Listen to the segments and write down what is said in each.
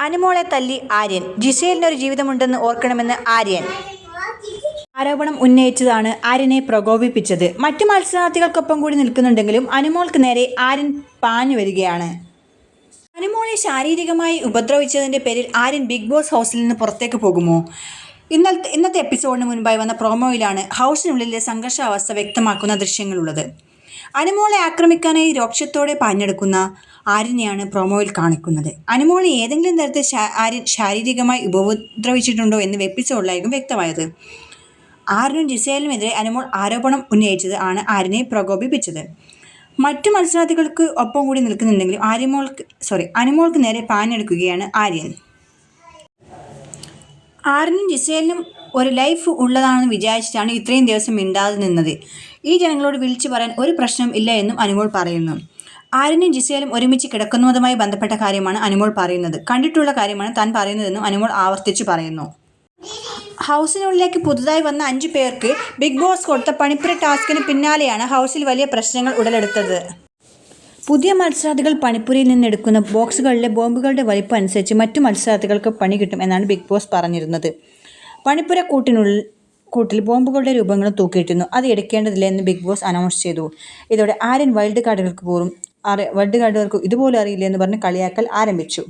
അനുമോളെ തല്ലി ആര്യൻ. ജിസേലിനൊരു ജീവിതമുണ്ടെന്ന് ഓർക്കണമെന്ന് ആര്യൻ. ആരോപണം ഉന്നയിച്ചതാണ് ആര്യനെ പ്രകോപിപ്പിച്ചത്. മറ്റു മത്സരാർത്ഥികൾക്കൊപ്പം കൂടി നിൽക്കുന്നുണ്ടെങ്കിലും അനുമോൾക്ക് നേരെ ആര്യൻ പാഞ്ഞു വരികയാണ്. അനുമോളെ ശാരീരികമായി ഉപദ്രവിച്ചതിന്റെ പേരിൽ ആര്യൻ ബിഗ് ബോസ് ഹൗസിൽ നിന്ന് പുറത്തേക്ക് പോകുമോ? ഇന്നത്തെ ഇന്നത്തെ എപ്പിസോഡിന് മുൻപായി വന്ന പ്രോമോയിലാണ് ഹൗസിനുള്ളിലെ സംഘർഷാവസ്ഥ വ്യക്തമാക്കുന്ന ദൃശ്യങ്ങളുള്ളത്. അനുമോളെ ആക്രമിക്കാനായി രോക്ഷത്തോടെ പാഞ്ഞെടുക്കുന്ന ആര്യനെയാണ് പ്രൊമോയിൽ കാണിക്കുന്നത്. അനുമോളെ ഏതെങ്കിലും തരത്തിൽ ശാരീരികമായി ഉപദ്രവിച്ചിട്ടുണ്ടോ എന്ന് എപ്പിസോഡിലായിരിക്കും വ്യക്തമായത്. ആര്യനും ജിസേലിനുമെതിരെ അനുമോൾ ആരോപണം ഉന്നയിച്ചത് ആണ് ആര്യനെ പ്രകോപിപ്പിച്ചത്. മറ്റു മത്സരാർത്ഥികൾക്ക് ഒപ്പം കൂടി നിൽക്കുന്നുണ്ടെങ്കിലും ആര്യമോൾക്ക് സോറി അനുമോൾക്ക് നേരെ പാഞ്ഞെടുക്കുകയാണ് ആര്യൻ. ആര്യനും ജിസേലിനും ഒരു ലൈഫ് ഉള്ളതാണെന്ന് വിചാരിച്ചിട്ടാണ് ഇത്രയും ദിവസം മിണ്ടാതെ നിന്നത്. ഈ ജനങ്ങളോട് വിളിച്ചു പറയാൻ ഒരു പ്രശ്നം ഇല്ല എന്നും അനുമോൾ പറയുന്നു. ആര്യനും ജിസേലും ഒരുമിച്ച് കിടക്കുന്നതുമായി ബന്ധപ്പെട്ട കാര്യമാണ് അനുമോൾ പറയുന്നത്. കണ്ടിട്ടുള്ള കാര്യമാണ് താൻ പറയുന്നതെന്നും അനുമോൾ ആവർത്തിച്ചു പറയുന്നു. ഹൗസിനുള്ളിലേക്ക് പുതുതായി വന്ന അഞ്ചു പേർക്ക് ബിഗ് ബോസ് കൊടുത്ത പണിപ്പുര ടാസ്കിന് പിന്നാലെയാണ് ഹൗസിൽ വലിയ പ്രശ്നങ്ങൾ ഉടലെടുത്തത്. പുതിയ മത്സരാർത്ഥികൾ പണിപ്പുരയിൽ നിന്ന് എടുക്കുന്ന ബോക്സുകളിലെ ബോംബുകളുടെ വലിപ്പം അനുസരിച്ച് മറ്റു മത്സരാർത്ഥികൾക്ക് പണി കിട്ടും എന്നാണ് ബിഗ് ബോസ് പറഞ്ഞിരുന്നത്. പണിപ്പുര കൂട്ടിനുള്ളിൽ കൂട്ടിൽ ബോംബുകളുടെ രൂപങ്ങളും തൂക്കിയിട്ടിരുന്നു. അത് എടുക്കേണ്ടതില്ല എന്ന് ബിഗ് ബോസ് അനൗൺസ് ചെയ്തു. ഇതോടെ ആര്യൻ വൈൽഡ് കാർഡുകൾക്ക് പോറും അറി വൈൽഡ് കാർഡുകൾക്ക് ഇതുപോലെ അറിയില്ല എന്ന് പറഞ്ഞ് കളിയാക്കൽ ആരംഭിച്ചു.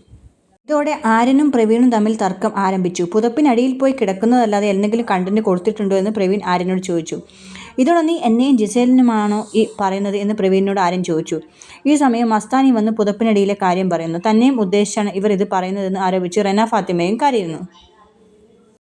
ഇതോടെ ആര്യനും പ്രവീണും തമ്മിൽ തർക്കം ആരംഭിച്ചു. പുതപ്പിനടിയിൽ പോയി കിടക്കുന്നതല്ലാതെ എന്തെങ്കിലും കണ്ടന്റ് കൊടുത്തിട്ടുണ്ടോ എന്ന് പ്രവീൺ ആര്യനോട് ചോദിച്ചു. ഇതോടെ നീ എന്നെയും ജിസേലിനുമാണോ ഈ പറയുന്നത്? എന്ന് പ്രവീണിനോട് ആര്യൻ ചോദിച്ചു. ഈ സമയം മസ്താനി വന്ന് പുതപ്പിനടിയിലെ കാര്യം പറയുന്നു. തന്നെയും ഉദ്ദേശിച്ചാണ് ഇവർ ഇത് പറയുന്നതെന്ന് ആരോപിച്ച് റെന ഫാത്തിമയും കരയുന്നു.